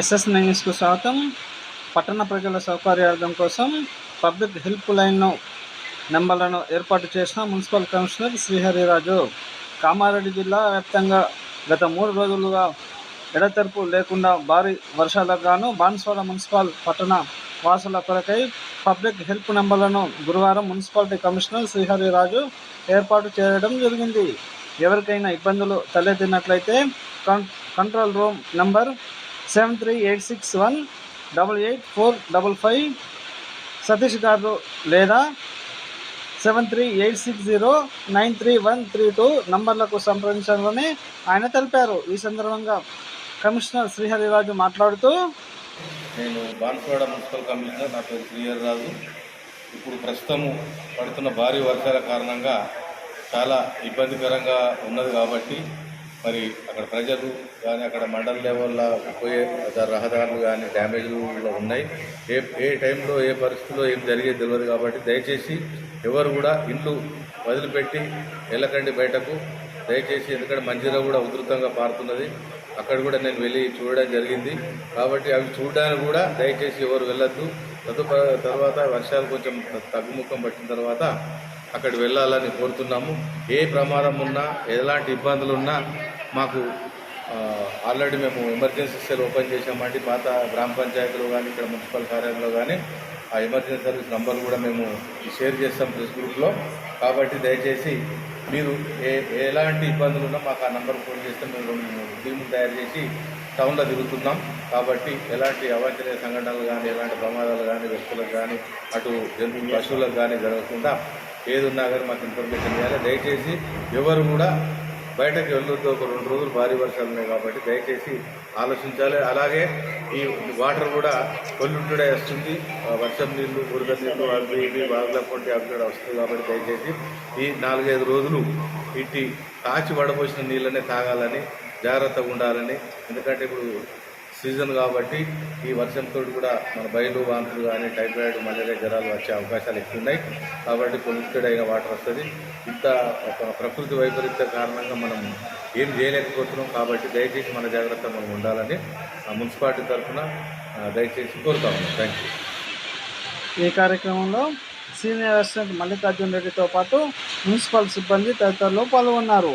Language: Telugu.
ఎస్ఎస్ న్యూస్కు స్వాగతం. పట్టణ ప్రజల సౌకర్యార్థం కోసం పబ్లిక్ హెల్ప్ లైన్ నెంబర్లను ఏర్పాటు చేసిన మున్సిపల్ కమిషనర్ శ్రీహరిరాజు. కామారెడ్డి జిల్లా వ్యాప్తంగా గత మూడు రోజులుగా ఎడతెరపు లేకుండా భారీ వర్షాలకు గాను బాన్స్వాడ మున్సిపల్ పట్టణ వాసుల కొరకై పబ్లిక్ హెల్ప్ నెంబర్లను గురువారం మున్సిపాలిటీ కమిషనర్ శ్రీహరిరాజు ఏర్పాటు చేయడం జరిగింది. ఎవరికైనా ఇబ్బందులు తలెత్తినట్లయితే com control room number seven three eight six one double eight four double five Satish గారు లేదా seven three eight six zero nine three one three two నంబర్లకు సంప్రదించాలని ఆయన తెలిపారు. ఈ సందర్భంగా కమిషనర్ శ్రీహరిరాజు మాట్లాడుతూ నేను బాన్సువాడ మున్సిపల్ కమిషనర్ నా పేరు శ్రీహరిరాజు. ఇప్పుడు ప్రస్తుతము పడుతున్న భారీ వర్షాల కారణంగా చాలా ఇబ్బందికరంగా ఉన్నది కాబట్టి మరి అక్కడ ప్రజలు కానీ అక్కడ మండల లెవెల్లో పోయే రహదారులు కానీ డ్యామేజ్లు ఉన్నాయి. ఏ ఏ టైంలో ఏ పరిస్థితిలో ఏం జరిగేది తెలియదు కాబట్టి దయచేసి ఎవరు కూడా ఇండ్లు వదిలిపెట్టి వెళ్ళకండి బయటకు. దయచేసి ఎందుకంటే మంజీరా కూడా ఉధృతంగా పారుతున్నది. అక్కడ కూడా నేను వెళ్ళి చూడడం జరిగింది. కాబట్టి అవి చూడడానికి కూడా దయచేసి ఎవరు వెళ్ళొద్దు. తదుప తర్వాత వర్షాలు కొంచెం తగ్గుముఖం పట్టిన తర్వాత అక్కడికి వెళ్ళాలని కోరుతున్నాము. ఏ ప్రమాదం ఉన్నా ఎలాంటి ఇబ్బందులు ఉన్నా మాకు ఆల్రెడీ మేము ఎమర్జెన్సీ సెల్ ఓపెన్ చేసామండి పాత గ్రామ పంచాయతీలో కానీ ఇక్కడ మున్సిపల్ కార్యాలయంలో కానీ ఆ ఎమర్జెన్సీ సర్వీస్ నంబర్ కూడా మేము షేర్ చేస్తాం ప్రెస్ గ్రూప్లో. కాబట్టి దయచేసి మీరు ఏ ఎలాంటి ఇబ్బందులు ఉన్నా మాకు ఆ నంబర్ ఫోన్ చేస్తే మేము రెండు మూడు టీములు తయారు చేసి టౌన్లో తిరుగుతున్నాం. కాబట్టి ఎలాంటి అవాంఛనీయ సంఘటనలు కానీ ఎలాంటి ప్రమాదాలు కానీ వ్యక్తులకు కానీ అటు జంతు పశువులకు కానీ జరగకుండా ఏది ఉన్నా కానీ మాకు ఇన్ఫర్మేషన్ ఇవ్వాలి. దయచేసి ఎవరు కూడా బయటకు వెళ్ళొద్దు. ఒక రెండు రోజులు భారీ వర్షాలు ఉన్నాయి కాబట్టి దయచేసి ఆలోచించాలి. అలాగే ఈ వాటర్ కూడా కొల్లుంటుడే వస్తుంది. ఆ వర్షం నీళ్ళు బురద నీళ్ళు అవి ఇవి బాగుల అవి కూడా వస్తుంది కాబట్టి దయచేసి ఈ నాలుగైదు రోజులు ఇట్టి కాచి వడపోసిన నీళ్ళనే తాగాలని జాగ్రత్తగా ఉండాలని. ఎందుకంటే ఇప్పుడు సీజన్ కాబట్టి ఈ వర్షంతో కూడా మన బయలు వాంతులు కానీ టైఫాయిడ్ మలేరియా జ్వరాలు వచ్చే అవకాశాలు ఎక్కువ ఉన్నాయి కాబట్టి పొల్యూటెడ్ అయిన వాటర్ వస్తుంది. ఇంత ఒక ప్రకృతి వైపరీత్య కారణంగా మనం ఏం చేయలేకపోతున్నాం కాబట్టి దయచేసి మన జాగ్రత్త మనం ఉండాలని మున్సిపాలిటీ తరఫున దయచేసి కోరుతా ఉన్నాం థ్యాంక్ యూ ఈ కార్యక్రమంలో సీనియర్ అసిస్టెంట్ మల్లికార్జున్ రెడ్డితో పాటు మున్సిపల్ సిబ్బంది తదితరులు పాల్గొన్నారు.